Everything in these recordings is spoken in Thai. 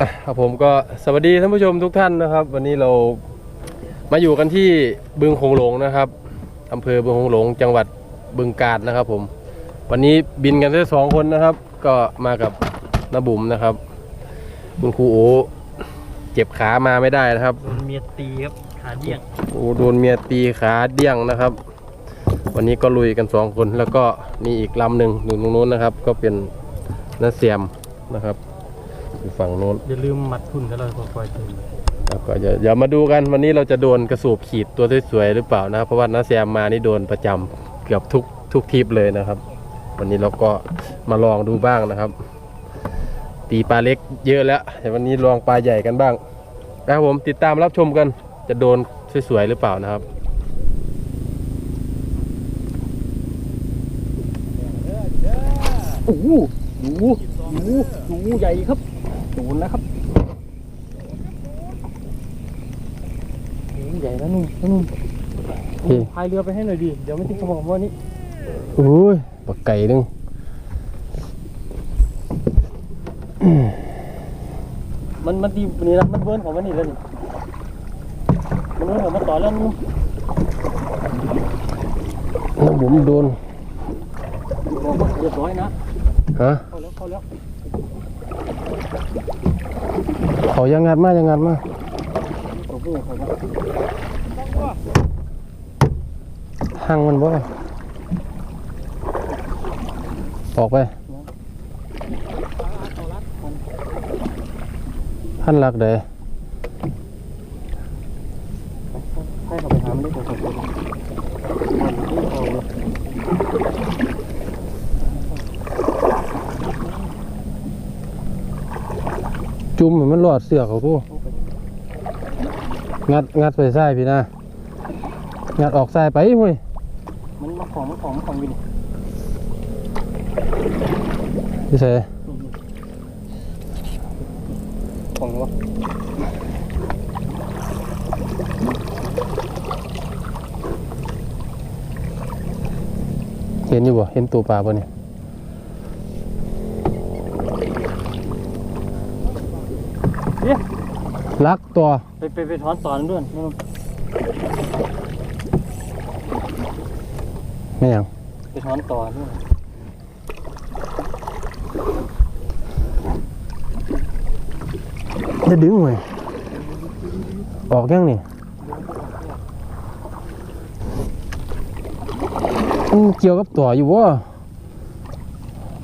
อะครับผมก็สวัสดีท่านผู้ชมทุกท่านนะครับ วันนี้เรามาอยู่กันที่บึงโขงหลงนะครับอำเภอบึงโขงหลง จังหวัดบึงกาฬนะครับ ผม วันนี้บินกันแค่สองคนนะครับ ก็มากับน้าบุ๋มนะครับ คุณครูโอเจ็บขามาไม่ได้นะครับโดนเมียตีครับขาเดี่ยงโอ้โดนเมียตีขาเดี้ยงนะครับ วันนี้ก็ลุยกันสองคนแล้วก็มีอีกลำหนึ่งอยู่ตรงนู้นนะครับ ก็เป็นน้าเสียมนะครับ อยู่ฝั่งโน้นอย่าลืมมัดทุนกันเลยพอปล่อยถึงครับก็อย่าอย่ามาดูกันวันนี้เราจะโดนกระสูบขีดตัวสวยๆหรือเปล่านะครับเพราะว่าน้าแซมมานี่โดนประจำเกือบทุกทุกทริปเลยนะครับ วันนี้เราก็มาลองดูบ้างนะครับ ตีปลาเล็กเยอะแล้วแต่วันนี้ลองปลาใหญ่กันบ้างนะครับผมติดตามรับชมกันจะโดนสวยๆหรือเปล่านะครับโอ้โหหนูหนูหนูใหญ่ครับ โดนแล้วครับหนูใหญ่แล้วนุ่มแล้วนุ่มเฮ้ยพายเรือไปให้หน่อยดิเดี๋ยวไม่ทิ้งกระบอกว่านี้โอ้ยปลาไก่นึงมันมันดีนี่ละมันเบิร์นของมันนี่แล้วนี่มันเบิร์นของมันต่อแล้วนุ่มน้ำบุ๋มโดนบอกว่าเรียบร้อยนะฮะเข้าแล้วเข้าแล้ว เขายังงัดมากยังงัดมาโอ้โหเขาแล้วหั่งมันบ่ออกไปพันหลักเด้ให้เขาไปหาไมันได้ตัวสองตัวมันไม่พอเลย จุ่มให้มันรอดเสือกเขาตู้งัดงัดไปซ้ายพี่นะงัดออกซ้ายไปเว้ยมันมาของมันของมันของอยู่นี่พี่เสของวะเห็นอยู่บ่เห็นตัวปลาบ่เนี่ย เนี่ยลักตัว ไปไปไปถอนตอนด้วยนุ่มไม่หยังไปถอนต่อด้วยจะดึงเว้ยออกยังนี่อืมเกี่ยวกับตัวอยู่บ่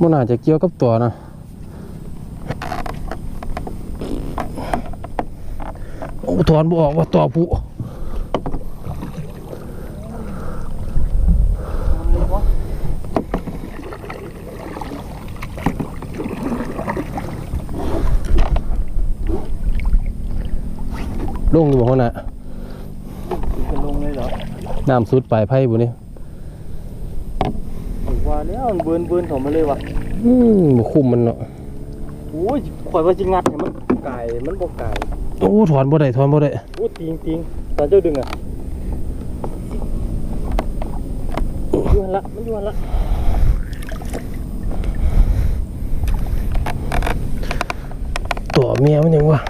มันน่าจะเกี่ยวกับตัวนะโอ้ ถอนบ่ออกว่าตัวผู้ลงอยู่บ่คนน่ะจะลงเลยเหรอน้ำสุดปลายไผ่บุนี่ผมว่าแล้วมันเบิร์นเบิร์นถมมาเลยวะอืมบ่คุ้มมันเนาะโอ้ยข่อยว่าจิงัดให้มันไก่มันบ่ไก่ โอ้ถอนบ่ได้ถอนบ่ได้โอ้ติงติงตอนเจ้าดึงอะอยู่หันละมันอยู่หันละตัวเมียมันยังวะ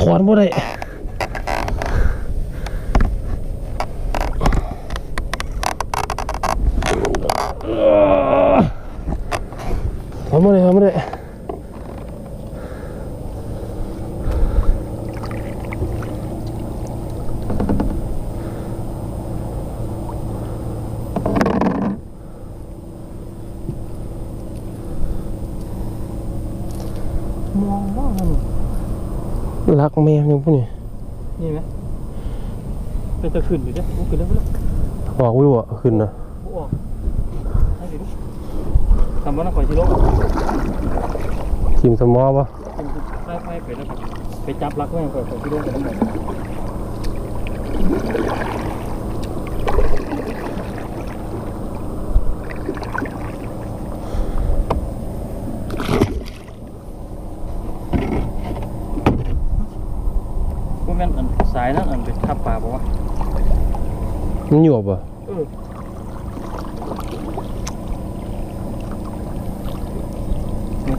ถอนบ่ได้ถอนบ่ได้ถอนบ่ได้ มองว่ามัน รักเมียมันยังพูดนี่นี่ไหมเป็นตะขึ้นอยู่เด้อโอ้ขึ้นแล้วขึ้นแล้วออกวิวอะขึ้นนะออกให้ดิทำบ้านข่อยชิโร่ทีมสมอปะไป็นไฟไฟไปแล้วไปจับรักไว้ข่อยข่อยชิโร่กันทั้งหมดพวกนั้นอันสายนั้นอันเป็นทับป่าบอกว่า มันหยวบอะเออ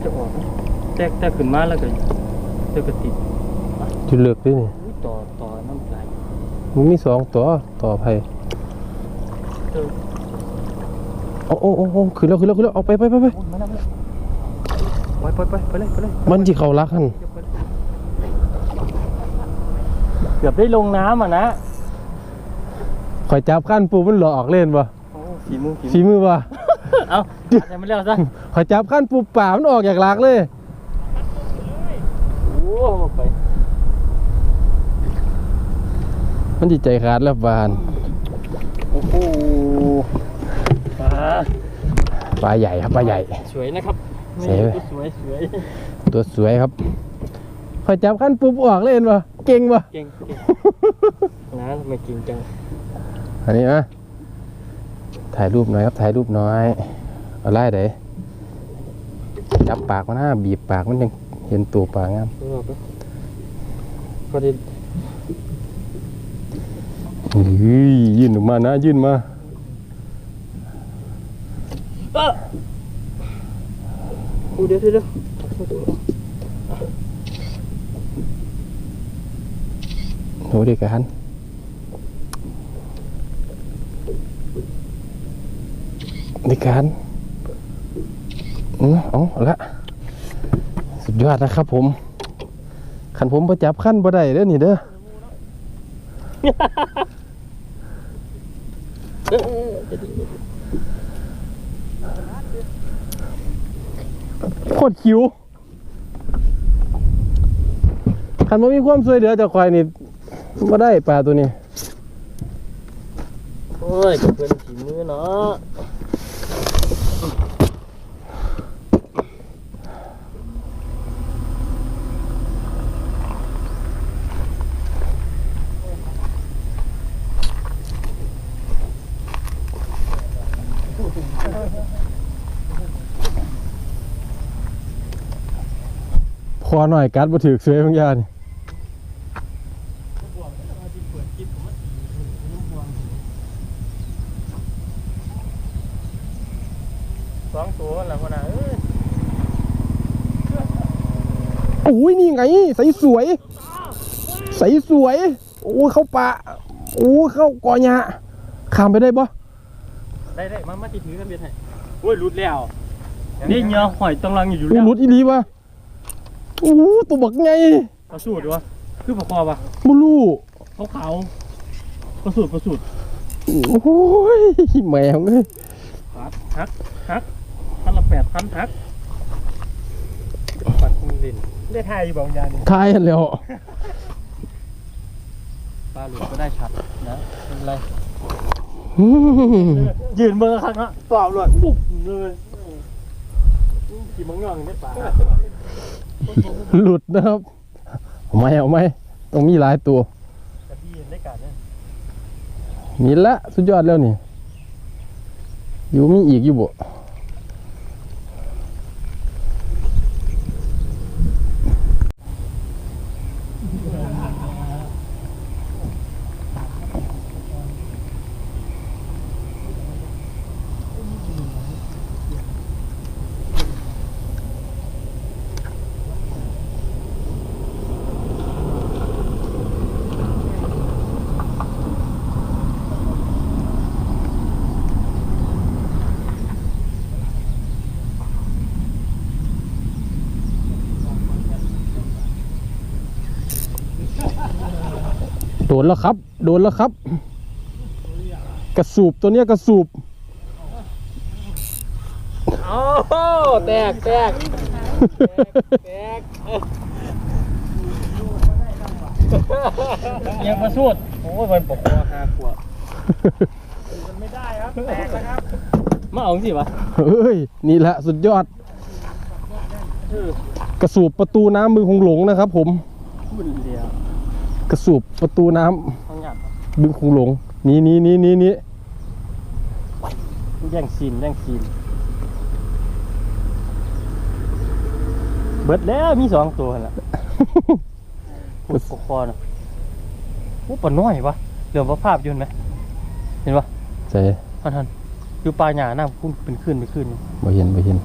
จะออกนะแตกแตกขึ้นมาแล้วก็เจอกระติดจุดเลือกด้วยนี่อุ้ยต่อต่อน้ำไหลมันมีสองตัวต่อไผ่เจอโอ้โอ้โอ้โอ้ขึ้นแล้วขึ้นแล้วขึ้นแล้วเอาไปไปไปไปโอ้ยมาแล้วมาแล้วไปไปไปไปเลยไปเลยมันจีเขารักหัน เกือบได้ลงน้ำอะนะ ข่อยจับขั้นปูมันหลอกเล่นปะโอ้ฝีมือฝีฝีมือมือปะเอาแต่ไม่เร็วซะข่อยจับขั้นปูป่ามันออกจากรักเลยโอ้ไปมันจิใจขาดแล้วบานโอ้โหปลาปลาใหญ่ครับปลาใหญ่ สวยนะครับสวยไหมนี่สวยสวยตัวสวยครับข่อยจับขั้นปูออกเล่นปะเก่งปะเก่งเก่งนะทำไมเก่งจัง อันนี้นะถ่ายรูปหน่อยครับถ่ายรูปหน้อยเอาไล่เด้จับปากมันนะบีบปากมันยังเห็นตัวปลางามไม่บอกก็ได้เฮ้ยยื่นออกมานะยื่นมาเอ้ออู้เดี๋ยวเดี๋ยวเดี๋ยวโหเด็กกัน เด็กกันอือละสุดยอดนะครับผมขันผมประจับขั้นบ่ได้เด้อนี่เด้อเออเออเดี๋ยวเดี๋ยวเดี๋ยวโคตรคิวขันบ่มีความสวยเหลือจากควายนี่บ่ได้ปลาตัวนี้ โอ้ยเพื่อนฝีมือเนาะ อหน่อยกัดบ่ถือสวยบางอย่างนี่สองตัวแล้วคนน่ะเอ้ยโอ้ยนี่ไงใสสวย ใสสวย โอ้ยเข้าป่าโอ้ยเข้ากอหญ้าข้ามไปได้บ่ได้ได้มามาติถือกันเบียดให้โอ้ยหลุดแล้วนี่เหงือหอยตรงรังอยู่โอ้แล้ยวหลุดอีหลีวะ โอ้ตัวบักไงประสูดวะคือปลาคอปะบ่รู้เขาขาวประสูดประสูดโอ้ยแมวเอ้ยฮักฮักฮักพันละแปดพันฮักปัดคงเล่นได้ทายอยู่บางยานี่ทายกันแล้วปลาหลุดก็ได้ชัดนะไม่เป็นไรอืมยืนเบอร์ครั้งละตอบเลยปุ๊บเลยขี่มังงองได้ปลา หลุดนะครับเอาไหมเอาไหมต้องมีหลายตัวกระดีได้การเนี่ยนี่ละสุดยอดแล้วนี่ อยู่มีอีกอยู่บ่ โดนแล้วครับ โดนแล้วครับ กระสูบตัวเนี้ยกระสูบโอ้แตกแตกแตกยังมาสูดโอ้ยมันปกคอห้าขวบมันไม่ได้ครับแตกแล้วครับมาเอาสิวะเฮ้ยนี่แหละสุดยอด กระสูบประตูน้ำบึงคงหลงนะครับผมบุญเดียว กระสูบประตูน้ำทั้งหยาดบึงคงหลงนี่นี่นี่นี่นี่แย่งซีนแย่งซีนเบิดแล้วมีสองตัวหั่นล่ะพูดปกคอนะโอ้ปะน้อยวะเหลือมว่าภาพอยืนไหมเห็นปะใช่ท่านท่านอยู่ปลายหญ้าน้ำพุ่นเป็นขึ้นเป็นขึ้นบ่เห็นบ่เห็น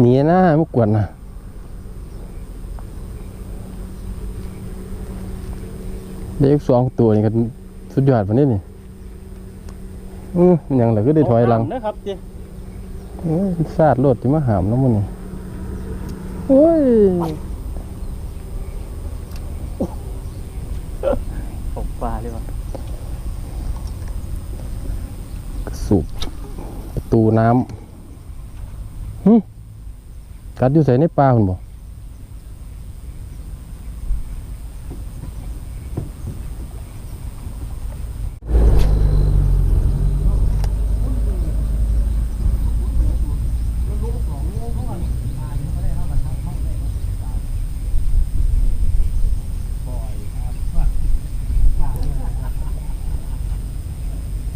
หนีนะไม่กวนนะ เด็กสองตัวนี่ก็สุดยอดวันนี้นี่อือมันยังเหลือก็ได้ถอยหลังเาน้ำนะครับจีโอ้ยซาดรถที่มาหามน้ำมันนี่โอ้ยตกปลาเลยวะสูบประตูน้ำหึกัดอยู่ใส่ในปลาคุณบ่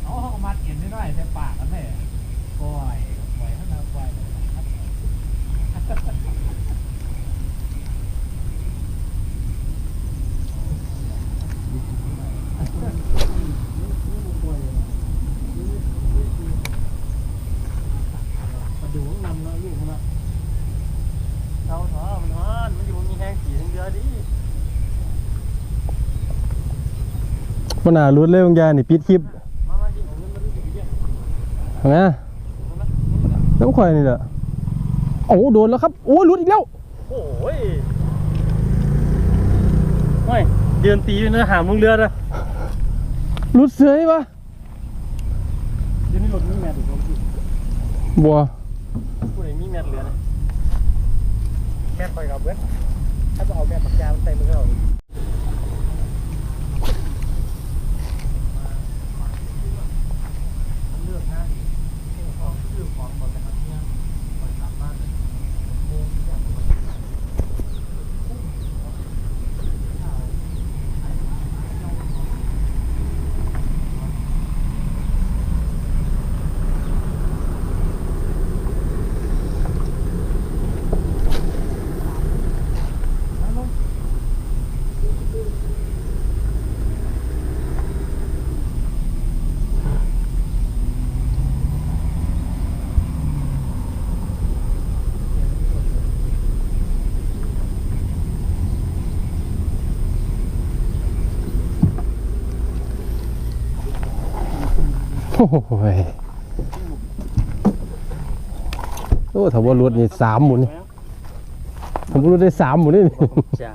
เอาเขาก็มัดเอ็นนิดหน่อยใส่ปากกันเลยปล่อยปล่อยให้เราปล่อยเลยครับ มา ดูข้างนำแล้วลูกมันนะเท้าท้อมันฮอนมันอยู่มีแห้งขี่ทั้งเดือดิมันน่ารุดเลยบางอย่างนี่ปิดคลิปมามาจริงของเงินมาดูดิเดี๋ยวเห็นไหมน้ำข่อยนี่แหละโอ้โดนแล้วครับโอ้รุดอีกแล้วโอ้ยโอ้ยเดือนตีอยู่เนื้อหามลงเรือนะรุดเสือยปะเดี๋ยวนี้รถมีแมทอีกรถอีกบัว ผู้ใดมีแมทเหลือนะแมทไปกับเว้ยถ้าจะเอาแมทปากกามันใส่มือเขาเลือกนะของชื่อของก่อนนะครับเนี่ยก่อนกลับบ้านเลยโมงเนี่ย โอ้ ยโอ้ถ้าว่ารถนี่สามหมุนถ้าว่ารถได้สามหมุนนี่จ้า